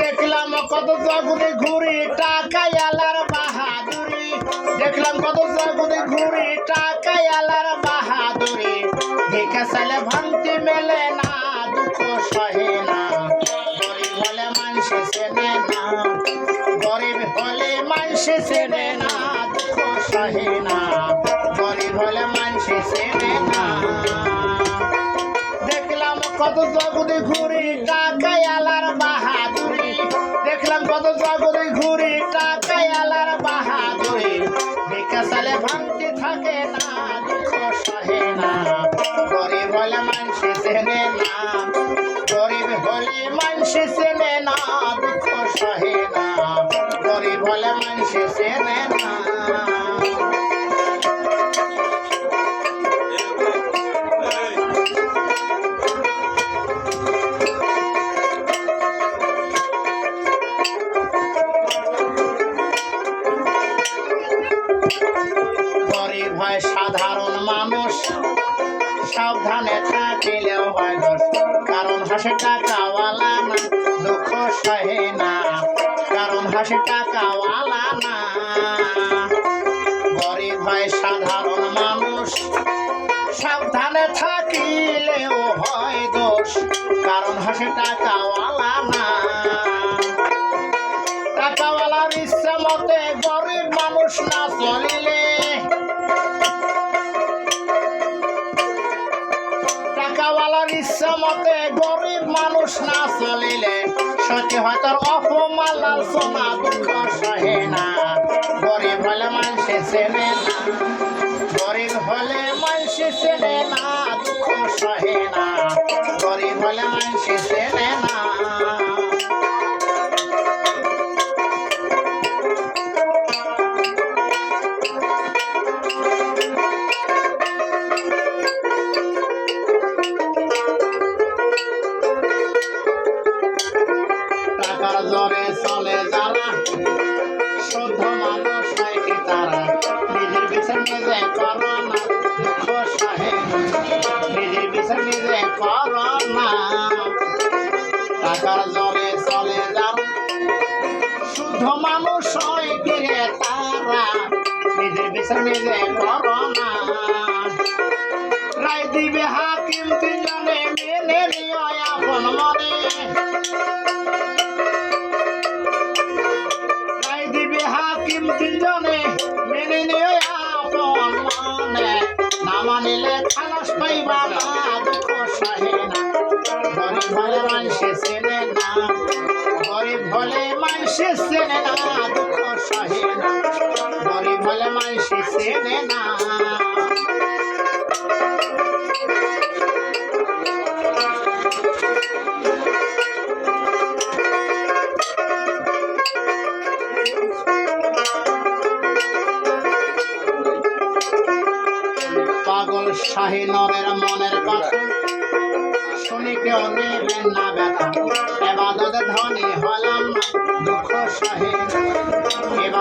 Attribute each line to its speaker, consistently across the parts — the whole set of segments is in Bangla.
Speaker 1: দেখলাম কত জগতে ঘুরি টাকায় আলার বাহাদুরি। দেখলাম কত জগতে ঘুরি টাকায় আলার বাহাদুরি। দেখে সালে ভাঙতি মেলে না, দুঃখ সহে না। গরিব হলে মানুষ চেনে না, গরিব হলে মানুষ চেনে না, দুঃখ সহে না। কত জগতে ঘুরি টাকায় আলার বাহাদুরি। দেখলাম কত জগতে ঘুরি টাকায় আলার বাহাদুরি। সালে ভাঙতে থাকে না, দুঃখ সহে না। গরিব হলে মানুষ চেনে না, গরিব হলে মানুষ চেনে না, দুঃখ সহে না। গরিব হলে মানুষ চেনে না। হয় সাধারণ মানুষ। সাবধানে থাকিলেও হয় দোষ। কারণ হাসে টাকাওয়ালা না, দুঃখ সহে না। কারণ হাসে টাকাওয়ালা না। গরিব হয় সাধারণ মানুষ। সাবধানে থাকিলেও হয় দোষ। কারণ হাসে টাকাওয়ালা না। টাকাওয়ালার ইচ্ছা মতে গরিব মানুষ না চলিলে মতে গরিব মানুষ না চলিলে সত্যি হয়তো অপমান লালসনা দুঃখ সহে না। গরিব হলে মানুষে চেনে গরিব হলে মানুষে চেনে নিজের বিচার নিজে করো না। রায় দিবে হাকিম, তিনজনে মেনে নিও আপন মনে। রায় দিবে হাকিম, তিনজনে মেনে নিও আপন মনে। না মানিলে খালাস পাইবা না, দুঃখ সহে না। গরিব হলে মানুষে চেনে না। গরিব হলে মানুষে চেনে না, দুঃখ সহে না। চেনে না পাগল শাহী নরের মনের কথা। শুনি কেউ নেবেন না ব্যথা। ধনী হলাম দুঃখ সহে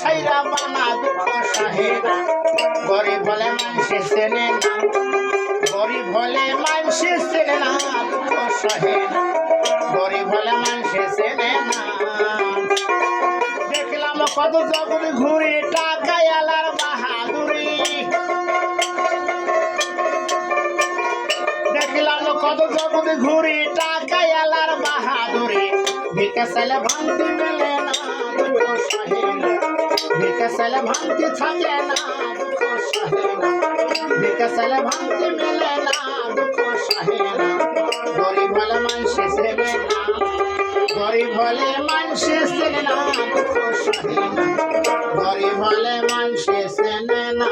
Speaker 1: সাইরা বানা দুঃখ সাহেরা। গরিব হলে মানুষে চেনে না। গরিব হলে মানুষে চেনে না দুঃখ সহে না গরিব হলে মানুষে চেনে না। দেখলাম কত জগৎ ঘুরি টাকায় আলার বাহাদুরি। দেখলাম কত জগৎ ঘুরি টাকায় আলার বাহাদুরি। বিকাশালে ভান্তি মেলে না দুঃখ সহে না বিকাশালে ভাঙতে থাকে না, দুঃখ সহে না। বিকাশালে ভান্তি মেলে না, দুঃখ সহে না। গরিব হলে মানুষে সেবে না। গরিব হলে মানুষে সেনে না গরিব হলে মানুষে সেনে না।